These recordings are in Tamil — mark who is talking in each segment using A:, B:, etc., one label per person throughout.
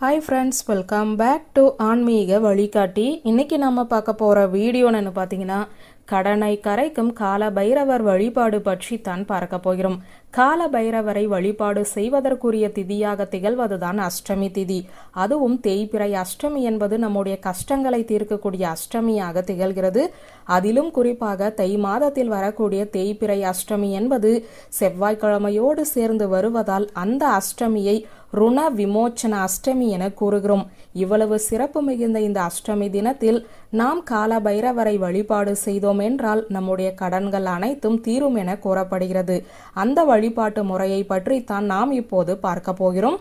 A: Hi friends welcome back to ஆன்மீக வழிகாட்டி இன்னைக்கு நம்ம பார்க்க போகிற வீடியோன்னு பார்த்தீங்கன்னா கடனை கரைக்கும் கால பைரவர் வழிபாடு பற்றி தான் பார்க்க போகிறோம் கால பைரவரை வழிபாடு செய்வதற்குரிய திதியாக திகழ்வதுதான் அஷ்டமி திதி அதுவும் தேய்பிறை அஷ்டமி என்பது நம்முடைய கஷ்டங்களை தீர்க்கக்கூடிய அஷ்டமியாக திகழ்கிறது அதிலும் குறிப்பாக தை மாதத்தில் வரக்கூடிய தேய்பிறை அஷ்டமி என்பது செவ்வாய்க்கிழமையோடு சேர்ந்து வருவதால் அந்த அஷ்டமியை ருண விமோச்சன அஷ்டமி என கூறுகிறோம். இவ்வளவு சிறப்பு மிகுந்த இந்த அஷ்டமி தினத்தில் நாம் கால பைரவரை வழிபாடு செய்தோம் என்றால் நம்முடைய கடன்கள் அனைத்தும் தீரும் என கூறப்படுகிறது. அந்த வழிபாட்டு முறையை பற்றி தான் நாம் இப்போது பார்க்க போகிறோம்.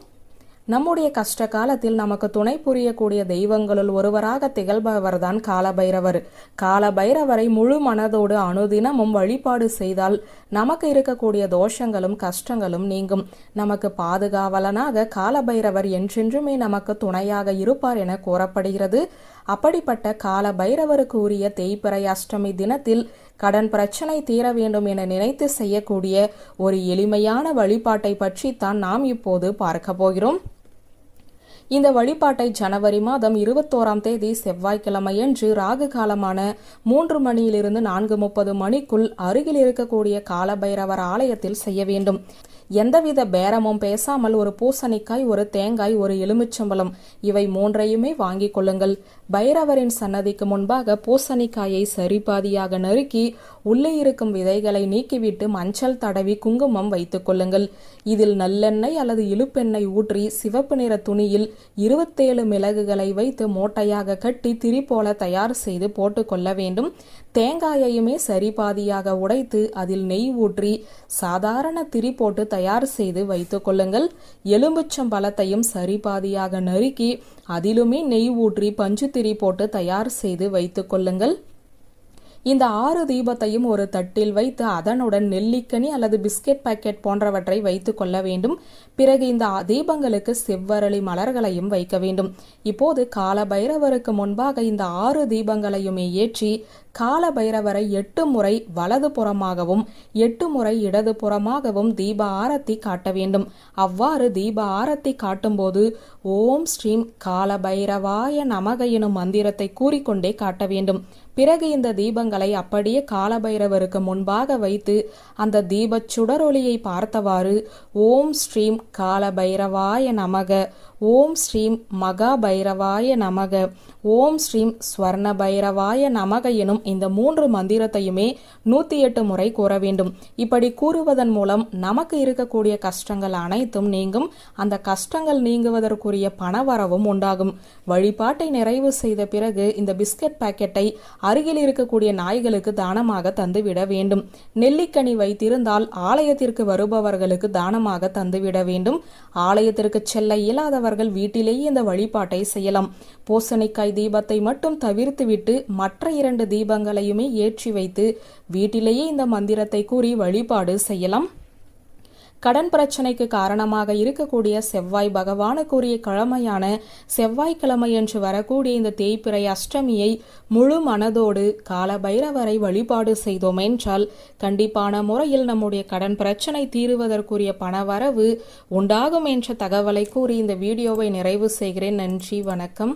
A: நம்முடைய கஷ்ட காலத்தில் நமக்கு துணை புரியக்கூடிய தெய்வங்களுள் ஒருவராக திகழ்பவர்தான் காலபைரவர். காலபைரவரை முழு மனதோடு அனுதினமும் வழிபாடு செய்தால் நமக்கு இருக்கக்கூடிய தோஷங்களும் கஷ்டங்களும் நீங்கும். நமக்கு பாதுகாவலனாக காலபைரவர் என்றென்றுமே நமக்கு துணையாக இருப்பார் என கூறப்படுகிறது. அப்படிப்பட்ட கால பைரவருக்கு உரிய தேய்பிறை அஷ்டமி தினத்தில் கடன் பிரச்சனை தீர வேண்டும் என நினைத்து செய்யக்கூடிய ஒரு எளிமையான வழிபாட்டை பற்றி தான் நாம் இப்போது பார்க்க போகிறோம். இந்த வழிபாட்டை ஜனவரி மாதம் இருபத்தோராம் தேதி செவ்வாய்க்கிழமையன்று ராகு காலமான மூன்று மணியிலிருந்து நான்கு முப்பது மணிக்குள் அருகில் இருக்கக்கூடிய காலபைரவர் ஆலயத்தில் செய்ய வேண்டும். எந்தவித பேரமும் பேசாமல் ஒரு பூசணிக்காய் ஒரு தேங்காய் ஒரு எலுமிச்சம்பழம் இவை மூன்றையுமே வாங்கிக் கொள்ளுங்கள். பைரவரின் சன்னதிக்கு முன்பாக பூசணிக்காயை சரிபாதியாக நறுக்கி உள்ளே இருக்கும் விதைகளை நீக்கிவிட்டு மஞ்சள் தடவி குங்குமம் வைத்துக் கொள்ளுங்கள். இதில் நல்லெண்ணெய் அல்லது இழுப்பெண்ணெய் ஊற்றி சிவப்பு நிற துணியில் இருபத்தேழு மிளகுகளை வைத்து மூட்டையாக கட்டி திரி போல தயார் செய்து போட்டுக்கொள்ள வேண்டும். தேங்காயையுமே சரிபாதியாக உடைத்து அதில் நெய் ஊற்றி சாதாரண திரி போட்டு தயார் செய்து வைத்து கொள்ளுங்கள். எலும்புச்சம் பழத்தையும் சரிபாதியாக நறுக்கி அதிலுமே நெய் ஊற்றி பஞ்சு திரி போட்டு தயார் செய்து வைத்துக் கொள்ளுங்கள். இந்த ஆறு தீபத்தையும் ஒரு தட்டில் வைத்து அதனுடன் நெல்லிக்கனி அல்லது பிஸ்கெட் பாக்கெட் போன்றவற்றை வைத்துக் கொள்ள வேண்டும். பிறகு இந்த தீபங்களுக்கு செவ்வரளி மலர்களையும் வைக்க வேண்டும். இப்போது கால பைரவருக்கு முன்பாக இந்த ஆறு தீபங்களையுமே ஏற்றி கால பைரவரை எட்டு முறை வலது புறமாகவும் எட்டு முறை இடது புறமாகவும் தீப ஆரத்தி காட்ட வேண்டும். அவ்வாறு தீப ஆரத்தி காட்டும்போது ஓம் ஸ்ரீம் கால பைரவாய நமக எனும் மந்திரத்தை கூறிக்கொண்டே காட்ட வேண்டும். பிறகு இந்த தீபங்களை அப்படியே காலபைரவருக்கு முன்பாக வைத்து அந்த தீபச் சுடரொளியை பார்த்தவாறு ஓம் ஸ்ரீம் காலபைரவாய நமக ஓம் ஸ்ரீம் மகா பைரவாய நமக. ஓம் ஸ்ரீம் ஸ்வர்ண பைரவாய நமக எனும் இந்த மூன்று மந்திரத்தையுமே நூற்றி எட்டு முறை கூற வேண்டும். இப்படி கூறுவதன் மூலம் நமக்கு இருக்கக்கூடிய கஷ்டங்கள் அனைத்தும் நீங்கும். அந்த கஷ்டங்கள் நீங்குவதற்குரிய பணவரவும் உண்டாகும். வழிபாட்டை நிறைவு செய்த பிறகு இந்த பிஸ்கட் பாக்கெட்டை அருகில் இருக்கக்கூடிய நாய்களுக்கு தானமாக தந்துவிட வேண்டும். நெல்லிக்கனி வைத்திருந்தால் ஆலயத்திற்கு வருபவர்களுக்கு தானமாக தந்துவிட வேண்டும். ஆலயத்திற்கு செல்ல இயலாதவர்கள் வீட்டிலேயே இந்த வழிபாட்டை செய்யலாம். பூசணிக்காய் தீபத்தை மட்டும் தவிர்த்துவிட்டு மற்ற இரண்டு தீபங்களையுமே ஏற்றி வைத்து வீட்டிலேயே இந்த மந்திரத்தை கூறி வழிபாடு செய்யலாம். கடன் பிரச்சனைக்கு காரணமாக இருக்கக்கூடிய செவ்வாய் பகவானுக்குரிய கிழமையான செவ்வாய்க்கிழமை என்று வரக்கூடிய இந்த தேய்பிறை அஷ்டமியை முழு மனதோடு கால பைரவரை வழிபாடு செய்தோம் என்றால் கண்டிப்பான முறையில் நம்முடைய கடன் பிரச்சனை தீருவதற்குரிய பணவரவு உண்டாகும் என்ற தகவலை கூறி இந்த வீடியோவை நிறைவு செய்கிறேன். நன்றி வணக்கம்.